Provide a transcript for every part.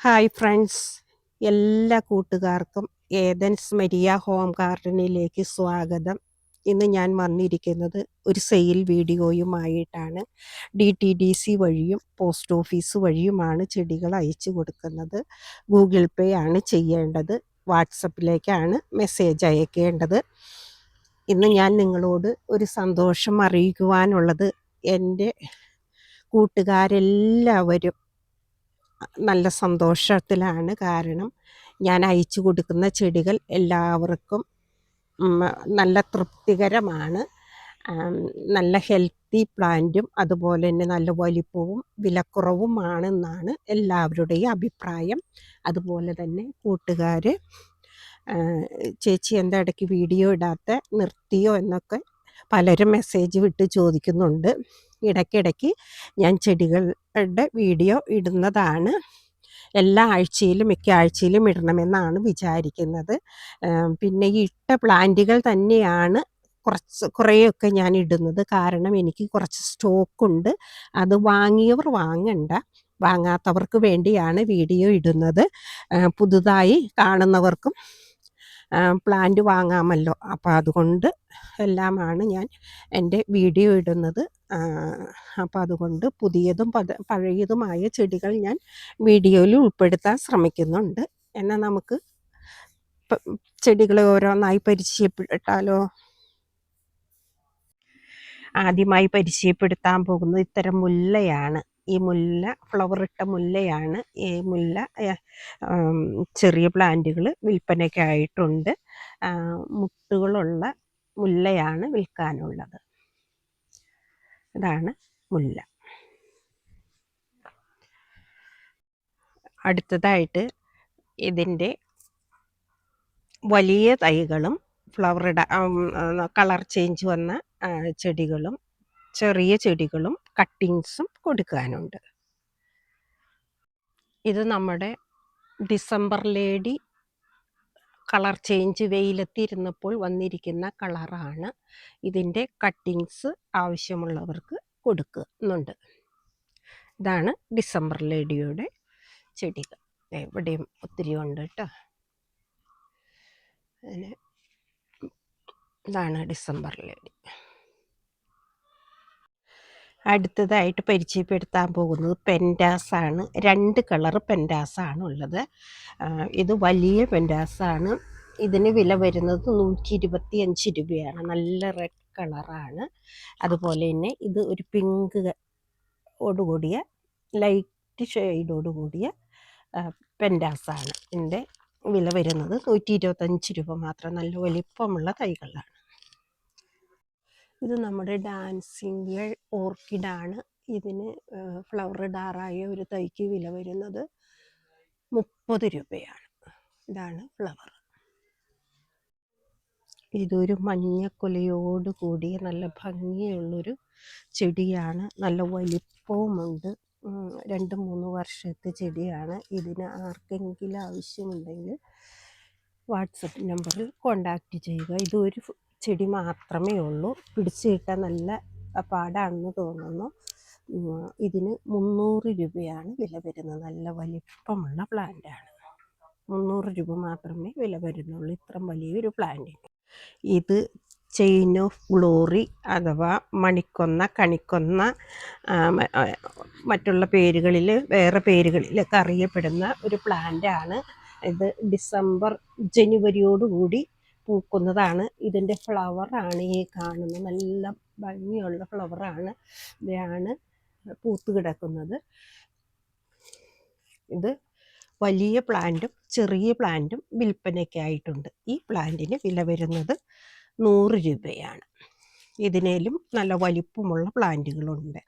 Hi friends എല്ലാ കൂട്ടുകാർക്കും Athens Maria home ഗാർഡനിലേക്ക് സ്വാഗതം. ഇന്ന് ഞാൻ വന്നിരിക്കുന്നത് ഒരു സെയിൽ വീഡിയോയുമായിട്ടാണ്. ഡി ടി ഡി സി വഴിയും പോസ്റ്റ് ഓഫീസ് വഴിയുമാണ് ചെടികൾ അയച്ചു കൊടുക്കുന്നത്. ഗൂഗിൾ പേ ആണ് ചെയ്യേണ്ടത്. വാട്സപ്പിലേക്കാണ് മെസ്സേജ് അയക്കേണ്ടത്. ഇന്ന് ഞാൻ നിങ്ങളോട് ഒരു സന്തോഷം അറിയിക്കുവാനുള്ളത് എന്റെ കൂട്ടുകാരെല്ലാവരും നല്ല സന്തോഷത്തിലാണ്. കാരണം ഞാൻ അയച്ചു കൊടുക്കുന്ന ചെടികൾ എല്ലാവർക്കും നല്ല തൃപ്തികരമാണ്. നല്ല ഹെൽത്തി പ്ലാന്റും അതുപോലെ തന്നെ നല്ല വലിപ്പവും വിലക്കുറവുമാണെന്നാണ് എല്ലാവരുടെയും അഭിപ്രായം. അതുപോലെ തന്നെ കൂട്ടുകാർ ചേച്ചി എന്താ ഇടയ്ക്ക് വീഡിയോ ഇടാത്ത? നിർത്തിയോ എന്നൊക്കെ പലരും മെസ്സേജ് വിട്ട് ചോദിക്കുന്നുണ്ട്. ഇടയ്ക്കിടയ്ക്ക് ഞാൻ ചെടികളുടെ വീഡിയോ ഇടുന്നതാണ്. എല്ലാ ആഴ്ചയിലും മിക്ക ആഴ്ചയിലും ഇടണമെന്നാണ് വിചാരിക്കുന്നത്. പിന്നെ ഈ ഇട്ട പ്ലാന്റുകൾ തന്നെയാണ് കുറച്ച് കുറേയൊക്കെ ഞാൻ ഇടുന്നത്. കാരണം എനിക്ക് കുറച്ച് സ്റ്റോക്കുണ്ട് അത് വാങ്ങിയവർ വാങ്ങണ്ട. വാങ്ങാത്തവർക്ക് വേണ്ടിയാണ് വീഡിയോ ഇടുന്നത്. പുതുതായി കാണുന്നവർക്കും പ്ലാന്റ് വാങ്ങാമല്ലോ. അപ്പോൾ അതുകൊണ്ട് എല്ലാമാണ് ഞാൻ എന്റെ വീഡിയോ ഇടുന്നത്. അപ്പോൾ അതുകൊണ്ട് പുതിയതും പഴയതുമായ ചെടികൾ ഞാൻ വീഡിയോയിൽ ഉൾപ്പെടുത്താൻ ശ്രമിക്കുന്നുണ്ട്. എന്നാൽ നമുക്ക് ചെടികളെ ഓരോന്നായി പരിചയപ്പെട്ടാലോ? ആദ്യമായി പരിചയപ്പെടുത്താൻ പോകുന്നത് ഇത്തരം മുല്ലയാണ്. ഈ മുല്ല ഫ്ലവർ ഇട്ട മുല്ലയാണ് ഈ മുല്ല ചെറിയ പ്ലാന്റുകൾ വിൽപ്പനയ്ക്കായിട്ടുണ്ട് മുട്ടുകളുള്ള മുല്ലയാണ് വിൽക്കാനുള്ളത്. ഇതാണ് മുല്ല. അടുത്തതായിട്ട് ഇതിന്റെ വലിയ തൈകളും ഫ്ലവർ കളർ ചേഞ്ച് വന്ന ചെടികളും ചെറിയ ചെടികളും കട്ടിങ്സും കൊടുക്കാനുണ്ട്. ഇത് നമ്മുടെ ഡിസംബർ ലേഡി കളർ ചേഞ്ച് വെയിലത്തിരുന്നപ്പോൾ വന്നിരിക്കുന്ന കളറാണ്. ഇതിന്റെ കട്ടിങ്സ് ആവശ്യമുള്ളവർക്ക് കൊടുക്കുന്നുണ്ട്. ഇതാണ് ഡിസംബർ ലേഡിയുടെ ചെടികൾ. എവിടെയും ഒത്തിരി ഉണ്ട് കേട്ടോ ഇതാണ് ഡിസംബർ ലേഡി. അടുത്തതായിട്ട് പരിചയപ്പെടുത്താൻ പോകുന്നത് പെന്റാസാണ് രണ്ട് കളർ പെന്റാസാണ് ഉള്ളത്. ഇത് വലിയ പെന്റാസാണ് ഇതിന് വില വരുന്നത് നൂറ്റി ഇരുപത്തി അഞ്ച് രൂപയാണ്. നല്ല റെഡ് കളറാണ്. അതുപോലെ തന്നെ ഇത് ഒരു പിങ്ക് ഓടുകൂടിയ ലൈറ്റ് ഷെയ്ഡോട് കൂടിയ പെന്റാസാണ് ഇതിന്റെ വില വരുന്നത് നൂറ്റി ഇരുപത്തഞ്ച് രൂപ മാത്രം. നല്ല വലിപ്പമുള്ള തൈകളാണ്. ഇത് നമ്മുടെ ഡാൻസിങ് ഓർക്കിഡാണ്. ഇതിന് ഫ്ലവർ ഡാറായ ഒരു തൈക്ക് വില വരുന്നത് മുപ്പത് രൂപയാണ്. ഇതാണ് ഫ്ലവർ. ഇതൊരു മഞ്ഞക്കൊലയോട് കൂടിയ നല്ല ഭംഗിയുള്ളൊരു ചെടിയാണ്. നല്ല വലിപ്പവുമുണ്ട്. രണ്ട് മൂന്ന് വർഷത്തെ ചെടിയാണ്. ഇതിന് ആർക്കെങ്കിലും ആവശ്യമുണ്ടെങ്കിൽ വാട്സപ്പ് നമ്പറിൽ കോണ്ടാക്റ്റ് ചെയ്യുക. ഇതൊരു ചെടി മാത്രമേ ഉള്ളൂ. പിടിച്ചു കിട്ടാൻ നല്ല പാടാണെന്ന് തോന്നുന്നു. ഇതിന് മുന്നൂറ് രൂപയാണ് വില വരുന്നത്. നല്ല വലിപ്പമുള്ള പ്ലാന്റാണ് മുന്നൂറ് രൂപ മാത്രമേ വില വരുന്നുള്ളൂ. ഇത്ര വലിയൊരു പ്ലാന്റിന് ഇത് ചെയിൻ ഓഫ് ഗ്ലോറി അഥവാ മണിക്കൊന്ന കണിക്കൊന്ന മറ്റുള്ള പേരുകളിൽ വേറെ പേരുകളിലൊക്കെ അറിയപ്പെടുന്ന ഒരു പ്ലാന്റാണ് ഇത് ഡിസംബർ ജനുവരിയോടുകൂടി പൂക്കുന്നതാണ്. ഇതിന്റെ ഫ്ലവറാണ് ഈ കാണുന്ന നല്ല ഭംഗിയുള്ള ഫ്ലവറാണ് ഇവയാണ് പൂത്ത് കിടക്കുന്നത്. ഇത് വലിയ പ്ലാന്റും ചെറിയ പ്ലാന്റും വിൽപ്പനയ്ക്കായിട്ടുണ്ട് ഈ പ്ലാന്റിന് വില വരുന്നത് നൂറ് രൂപയാണ്. ഇതിനേലും നല്ല വലിപ്പമുള്ള പ്ലാന്റുകളുണ്ട്.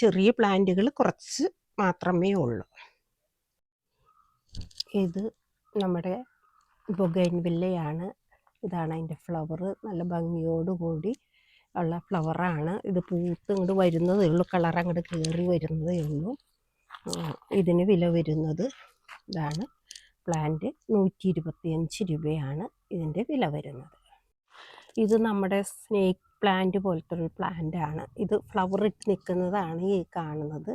ചെറിയ പ്ലാന്റുകൾ കുറച്ച് മാത്രമേ ഉള്ളൂ. ഇത് നമ്മുടെ ബൊഗൈൻവില്ലയാണ്. ഇതാണ് അതിന്റെ ഫ്ലവർ നല്ല ഭംഗിയോടുകൂടി ഉള്ള ഫ്ലവറാണ് ഇത് പൂത്ത് ഇങ്ങോട്ട് വരുന്നതേ ഉള്ളൂ. കളർ അങ്ങോട്ട് കയറി വരുന്നതേ ഉള്ളൂ. ഇതിന് വില വരുന്നത് ഇതാണ്. പ്ലാന്റ് നൂറ്റി ഇരുപത്തിയഞ്ച് രൂപയാണ് ഇതിന്റെ വില വരുന്നത്. ഇത് നമ്മുടെ സ്നേക്ക് പ്ലാന്റ് പോലത്തെ ഒരു പ്ലാന്റ് ആണ്. ഇത് ഫ്ലവർ ഇട്ട് നിൽക്കുന്നതാണ് ഈ കാണുന്നത്.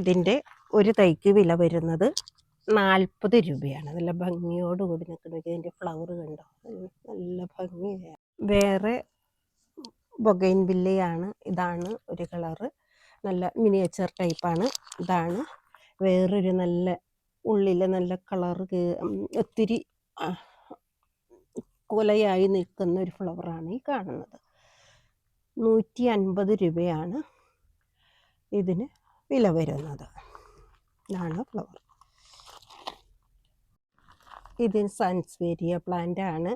ഇതിന്റെ ഒരു തൈക്ക് വില വരുന്നത് നാൽപ്പത് രൂപയാണ്. നല്ല ഭംഗിയോട് കൂടി നിൽക്കുന്നത് ഇതിന്റെ ഫ്ലവർ കണ്ടോ? നല്ല ഭംഗിയാണ് വേറെ ബൊഗൈൻ വില്ലയാണ്. ഇതാണ് ഒരു കളറ് നല്ല മിനിയേച്ചർ ടൈപ്പാണ് ഇതാണ്. വേറൊരു നല്ല ഉള്ളിൽ നല്ല കളറ് ഒത്തിരി കൊലയായി നിൽക്കുന്ന ഒരു ഫ്ലവറാണ് ഈ കാണുന്നത്. നൂറ്റി അൻപത് രൂപയാണ് ഇതിന് വില വരുന്നത്. ഇതാണ് ഫ്ലവർ ഇതിന് സൺസ്വേരിയ പ്ലാന്റ് ആണ്.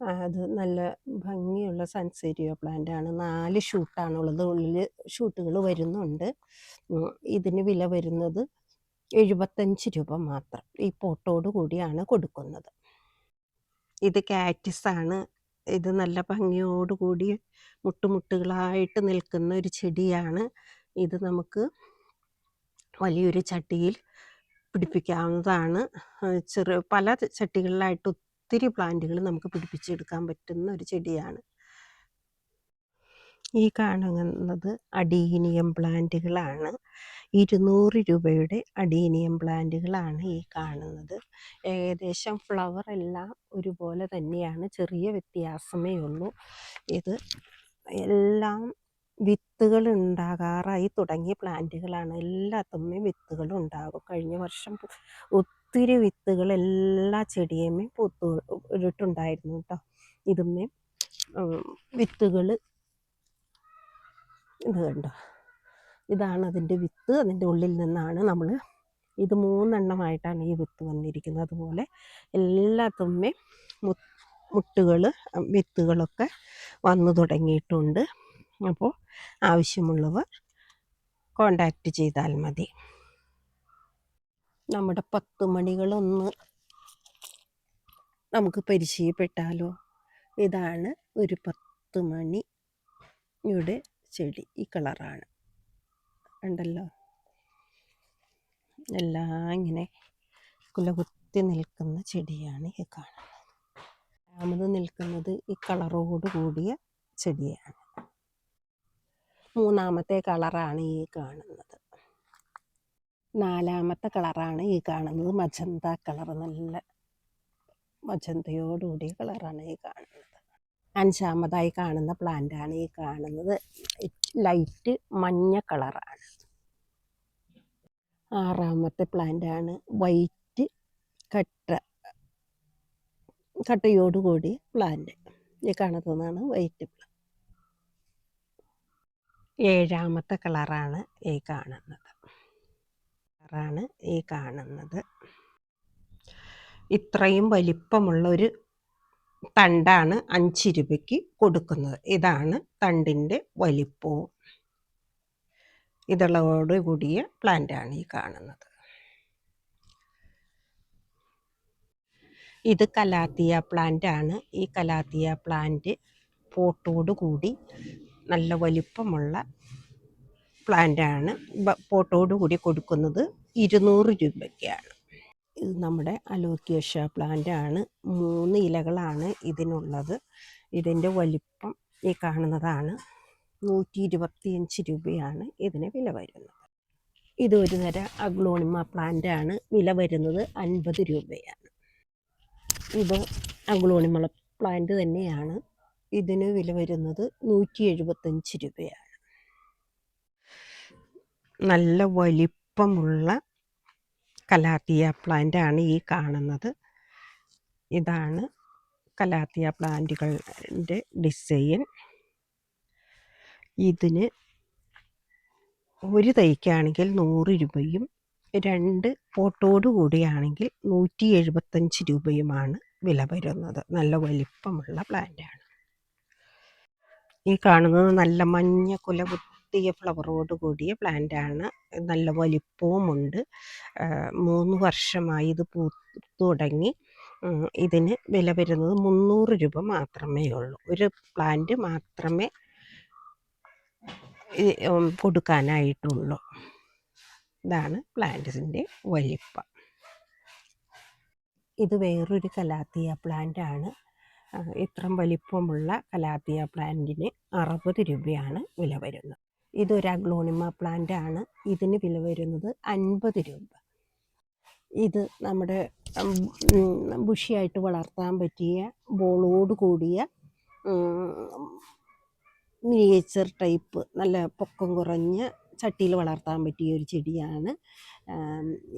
അത് നല്ല ഭംഗിയുള്ള സൺസേരിയ പ്ലാന്റ് ആണ്. നാല് ഷൂട്ടാണുള്ളത്. ഉള്ളിൽ ഷൂട്ടുകൾ വരുന്നുണ്ട്. ഇതിന് വില വരുന്നത് എഴുപത്തഞ്ച് രൂപ മാത്രം. ഈ പോട്ടോട് കൂടിയാണ് കൊടുക്കുന്നത്. ഇത് കാറ്റിസ് ആണ്. ഇത് നല്ല ഭംഗിയോടുകൂടി മുട്ടുമുട്ടുകളായിട്ട് നിൽക്കുന്ന ഒരു ചെടിയാണ്. ഇത് നമുക്ക് വലിയൊരു ചട്ടിയിൽ പിടിപ്പിക്കാവുന്നതാണ്. ചെറു പല ചട്ടികളിലായിട്ട് ഒത്തിരി പ്ലാന്റുകൾ നമുക്ക് പിടിപ്പിച്ചെടുക്കാൻ പറ്റുന്ന ഒരു ചെടിയാണ്. ഈ കാണുന്നത് അഡീനിയം പ്ലാന്റുകളാണ്. ഇരുന്നൂറ് രൂപയുടെ അഡീനിയം പ്ലാന്റുകളാണ് ഈ കാണുന്നത്. ഏകദേശം ഫ്ലവർ എല്ലാം ഒരുപോലെ തന്നെയാണ്. ചെറിയ വ്യത്യാസമേ ഉള്ളൂ. ഇത് എല്ലാം വിത്തുകൾ ഉണ്ടാകാറായി തുടങ്ങിയ പ്ലാന്റുകളാണ്. എല്ലാത്തുമ്മേ വിത്തുകൾ ഉണ്ടാകും. കഴിഞ്ഞ വർഷം ഒത്തിരി വിത്തുകൾ എല്ലാ ചെടിയേമേ പൂത്തു ഇട്ടിട്ടുണ്ടായിരുന്നു കേട്ടോ ഇതുമ്മേ വിത്തുകൾ ഇത് കണ്ടോ? ഇതാണ് അതിന്റെ വിത്ത്. അതിന്റെ ഉള്ളിൽ നിന്നാണ് നമ്മൾ ഇത് മൂന്നെണ്ണമായിട്ടാണ് ഈ വിത്ത് വന്നിരിക്കുന്നത്. അതുപോലെ എല്ലാത്തുമ്മേ മുട്ടുകൾ വിത്തുകളൊക്കെ വന്നു തുടങ്ങിയിട്ടുണ്ട്. അപ്പോൾ ആവശ്യമുള്ളവർ കോണ്ടാക്റ്റ് ചെയ്താൽ മതി. നമ്മുടെ പത്ത് മണികളൊന്ന് നമുക്ക് പരിചയപ്പെട്ടാലോ? ഇതാണ് ഒരു പത്ത് മണിയുടെ ചെടി ഈ കളറാണ് ഉണ്ടല്ലോ എല്ലാം ഇങ്ങനെ കുലകുത്തി നിൽക്കുന്ന ചെടിയാണ് ഈ കാണുന്നത്. രണ്ടാമത് നിൽക്കുന്നത് ഈ കളറോട് കൂടിയ ചെടിയാണ്. മൂന്നാമത്തെ കളറാണ് ഈ കാണുന്നത്. നാലാമത്തെ കളറാണ് ഈ കാണുന്നത്. മജന്ത കളർ നല്ല മജന്തയോടുകൂടിയ കളറാണ് ഈ കാണുന്നത്. അഞ്ചാമതായി കാണുന്ന പ്ലാന്റാണ് ഈ കാണുന്നത്. ലൈറ്റ് മഞ്ഞ കളറാണ്. ആറാമത്തെ പ്ലാന്റാണ് വൈറ്റ് കട്ട കട്ടയോടുകൂടിയ പ്ലാന്റ്. ഈ കാണുന്നതാണ് വൈറ്റ് പ്ലാന്റ്. ഏഴാമത്തെ കളറാണ് ഈ കാണുന്നത്. കളറാണ് ഈ കാണുന്നത്. ഇത്രയും വലിപ്പമുള്ള ഒരു തണ്ടാണ് അഞ്ച് രൂപയ്ക്ക് കൊടുക്കുന്നത്. ഇതാണ് തണ്ടിന്റെ വലിപ്പവും ഇതളോട് കൂടിയ പ്ലാന്റാണ് ഈ കാണുന്നത്. ഇത് കലാത്തിയ പ്ലാന്റ് ആണ് ഈ കലാത്തിയ പ്ലാന്റ് പോട്ടോട് കൂടി നല്ല വലിപ്പമുള്ള പ്ലാന്റാണ്. പോട്ടോട് കൂടി കൊടുക്കുന്നത് ഇരുന്നൂറ് രൂപയ്ക്കാണ്. ഇത് നമ്മുടെ അലോക്യേഷ്യ പ്ലാന്റ് ആണ് മൂന്ന് ഇലകളാണ് ഇതിനുള്ളത്. ഇതിന്റെ വലിപ്പം ഈ കാണുന്നതാണ്. നൂറ്റി ഇരുപത്തിയഞ്ച് രൂപയാണ് ഇതിന് വില വരുന്നത്. ഇത് ഒരു തര അഗ്ലോണിമ പ്ലാന്റ് ആണ് വില വരുന്നത് അൻപത് രൂപയാണ്. ഇത് അഗ്ലോണിമ പ്ലാന്റ് തന്നെയാണ്. ഇതിന് വില വരുന്നത് നൂറ്റി എഴുപത്തഞ്ച് രൂപയാണ്. നല്ല വലിപ്പമുള്ള കലാത്തിയ പ്ലാന്റ് ആണ് ഈ കാണുന്നത്. ഇതാണ് കലാത്തിയ പ്ലാന്റുകളുടെ ഡിസൈൻ ഇതിന് ഒരു തൈക്കാണെങ്കിൽ നൂറ് രൂപയും രണ്ട് പോട്ടോടു കൂടിയാണെങ്കിൽ നൂറ്റി എഴുപത്തഞ്ച് രൂപയുമാണ് വില വരുന്നത്. നല്ല വലിപ്പമുള്ള പ്ലാന്റാണ് ഈ കാണുന്നത് നല്ല മഞ്ഞ കുല കുത്തിയ ഫ്ലവറോട് കൂടിയ ആണ് നല്ല വലിപ്പവുമുണ്ട്. മൂന്ന് വർഷമായി ഇത് പൂത്തു തുടങ്ങി. ഇതിന് വില വരുന്നത് മുന്നൂറ് രൂപ മാത്രമേ ഉള്ളൂ. ഒരു പ്ലാന്റ് മാത്രമേ കൊടുക്കാനായിട്ടുള്ളൂ. ഇതാണ് പ്ലാന്റ്സിന്റെ വലിപ്പം. ഇത് വേറൊരു കലാത്തിയ പ്ലാന്റ് ആണ് ഇത്രയും വലിപ്പമുള്ള കലാത്തിയ പ്ലാന്റിന് അറുപത് രൂപയാണ് വില വരുന്നത്. ഇതൊരു അഗ്ലോണിമ പ്ലാന്റ് ആണ് ഇതിന് വില വരുന്നത് അൻപത് രൂപ. ഇത് നമ്മുടെ ബുഷിയായിട്ട് വളർത്താൻ പറ്റിയ ബോളോട് കൂടിയ മിനിയേച്ചർ ടൈപ്പ് നല്ല പൊക്കം കുറഞ്ഞ ചട്ടിയിൽ വളർത്താൻ പറ്റിയ ഒരു ചെടിയാണ്.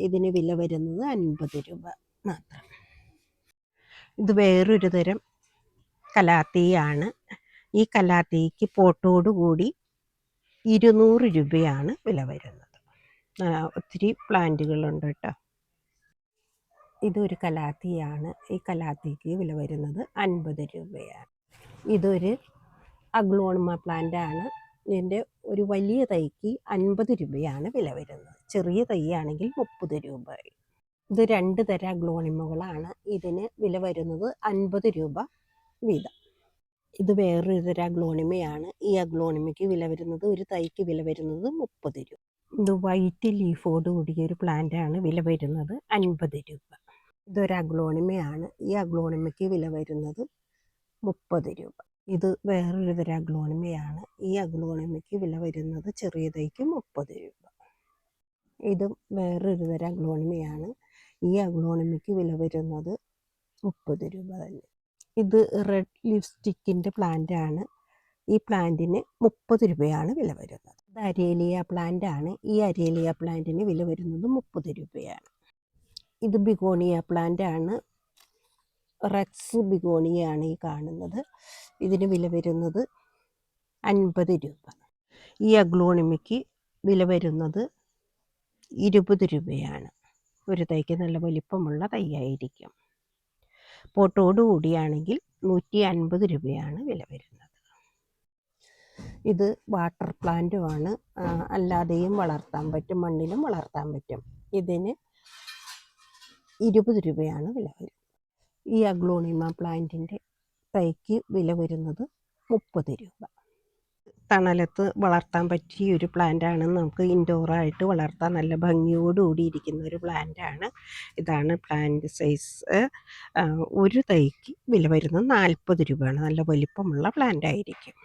ഇതിന് വില വരുന്നത് അൻപത് രൂപ മാത്രം. ഇത് വേറൊരു തരം കലാത്തിയാണ്. ഈ കലാത്തിക്ക് പോട്ടോട് കൂടി ഇരുന്നൂറ് രൂപയാണ് വില വരുന്നത്. ഒത്തിരി പ്ലാന്റുകളുണ്ട് കേട്ടോ. ഇതൊരു കലാത്തിയാണ്. ഈ കലാത്തിക്ക് വില വരുന്നത് അൻപത് രൂപയാണ്. ഇതൊരു അഗ്ലോണിമ പ്ലാന്റാണ്. ഇതിന്റെ ഒരു വലിയ തൈക്ക് അൻപത് രൂപയാണ് വില വരുന്നത്. ചെറിയ തൈയാണെങ്കിൽ മുപ്പത് രൂപ ഇത് രണ്ട് തരം അഗ്ലോണിമകളാണ്. ഇതിന് വില വരുന്നത് അൻപത് രൂപ വീതം ഇത് വേറൊരു അഗ്ലോണിമയാണ്. ഈ അഗ്ലോണിമയ്ക്ക് വില വരുന്നത് ഒരു തൈക്ക് വില വരുന്നത് മുപ്പത് രൂപ. ഇത് വൈറ്റ് ലീഫോട് കൂടിയ ഒരു പ്ലാന്റ് ആണ് വില വരുന്നത് അൻപത് രൂപ. ഇതൊരു അഗ്ലോണിമയാണ്. ഈ അഗ്ലോണിമയ്ക്ക് വില വരുന്നത് മുപ്പത് രൂപ. ഇത് വേറൊരു തരം അഗ്ലോണിമയാണ്. ഈ അഗ്ലോണിമയ്ക്ക് വില വരുന്നത് ചെറിയ തൈക്ക് മുപ്പത് രൂപ. ഇതും വേറൊരു തരം അഗ്ലോണിമയാണ്. ഈ അഗ്ലോണിമയ്ക്ക് വില വരുന്നത് മുപ്പത് രൂപ തന്നെ. ഇത് റെഡ് ലിപ്സ്റ്റിക്കിന്റെ ആണ്. ഈ പ്ലാന്റിന് മുപ്പത് രൂപയാണ് വില വരുന്നത്. ഇത് അരേലിയ പ്ലാന്റ് ആണ്. ഈ അരേലിയ പ്ലാന്റിന് വില വരുന്നത് മുപ്പത് രൂപയാണ്. ഇത് ബിഗോണിയ പ്ലാന്റ് ആണ്. റെക്സ് ബിഗോണിയാണ് ഈ കാണുന്നത്. ഇതിന് വില വരുന്നത് അൻപത് രൂപ. ഈ അഗ്ലോണിമയ്ക്ക് വില വരുന്നത് ഇരുപത് രൂപയാണ്. ഒരു തൈക്ക് നല്ല വലിപ്പമുള്ള തൈയായിരിക്കും പോട്ടോട് കൂടിയാണെങ്കിൽ നൂറ്റി അൻപത് രൂപയാണ് വില വരുന്നത്. ഇത് വാട്ടർ പ്ലാന്റുമാണ് അല്ലാതെയും വളർത്താൻ പറ്റും മണ്ണിലും വളർത്താൻ പറ്റും. ഇതിന് ഇരുപത് രൂപയാണ് വില വരുന്നത് ഈ അഗ്ലോണിമ പ്ലാന്റിന്റെ തൈക്ക് വില വരുന്നത് മുപ്പത് രൂപ. തണലത്ത് വളർത്താൻ പറ്റിയ ഒരു പ്ലാന്റാണ് നമുക്ക് ഇൻഡോറായിട്ട് വളർത്താൻ നല്ല ഭംഗിയോടുകൂടി ഇരിക്കുന്ന ഒരു പ്ലാന്റാണ് ഇതാണ് പ്ലാന്റ് സൈസ് ഒരു തൈക്ക് വില വരുന്നത് നാൽപ്പത് രൂപയാണ്. നല്ല വലിപ്പമുള്ള പ്ലാന്റ് ആയിരിക്കും.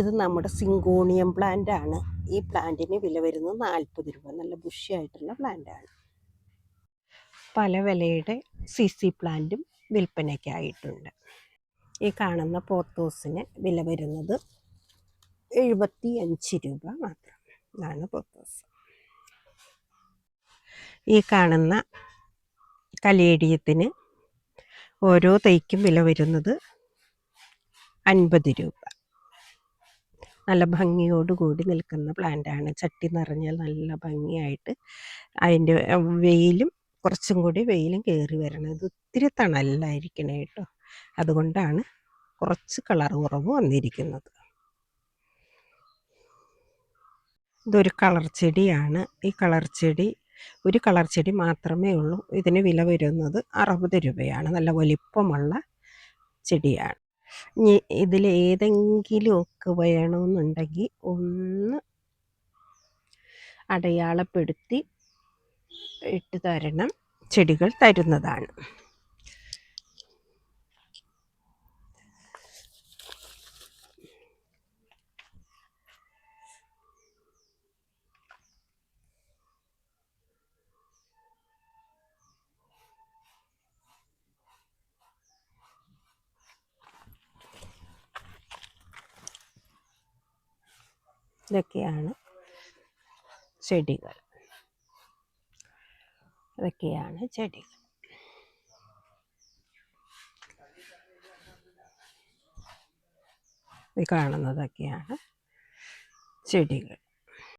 ഇത് നമ്മുടെ സിങ്കോണിയം പ്ലാന്റ് ആണ്. ഈ പ്ലാന്റിന് വില വരുന്നത് നാൽപ്പത് രൂപ. നല്ല ബുഷിയായിട്ടുള്ള പ്ലാന്റ് ആണ്. പല വിലയുടെ സി സി പ്ലാന്റും വിൽപ്പനയ്ക്കായിട്ടുണ്ട്. ഈ കാണുന്ന പോത്തോസിന് വില വരുന്നത് എഴുപത്തി അഞ്ച് രൂപ മാത്രം ഇതാണ് പൊത്തോസ് ഈ കാണുന്ന കലേടിയത്തിന് ഓരോ തൈക്കും വില വരുന്നത് അൻപത് രൂപ. നല്ല ഭംഗിയോടുകൂടി നിൽക്കുന്ന പ്ലാന്റാണ് ചട്ടി നിറഞ്ഞാൽ നല്ല ഭംഗിയായിട്ട് അതിന്റെ വെയിലും കുറച്ചും കൂടി വെയിലും കയറി വരണം. ഇത് ഒത്തിരി തണലായിരിക്കണേ കേട്ടോ. അതുകൊണ്ടാണ് കുറച്ച് കളർ കുറവ് വന്നിരിക്കുന്നത്. ഇതൊരു കളർ ചെടിയാണ്. ഈ കളർ ചെടി ഒരു കളർ ചെടി മാത്രമേ ഉള്ളൂ. ഇതിന് വില വരുന്നത് അറുപത് രൂപയാണ്. നല്ല വലിപ്പമുള്ള ചെടിയാണ്. ഇനി ഇതിൽ ഏതെങ്കിലുമൊക്കെ വേണമെന്നുണ്ടെങ്കിൽ ഒന്ന് അടയാളപ്പെടുത്തി ഇട്ട് തരണം. ചെടികൾ തരുന്നതാണ്. ഇതൊക്കെയാണ് ചെടികൾ. ഇതൊക്കെയാണ് ചെടികൾ. ഈ കാണുന്നതൊക്കെയാണ് ചെടികൾ.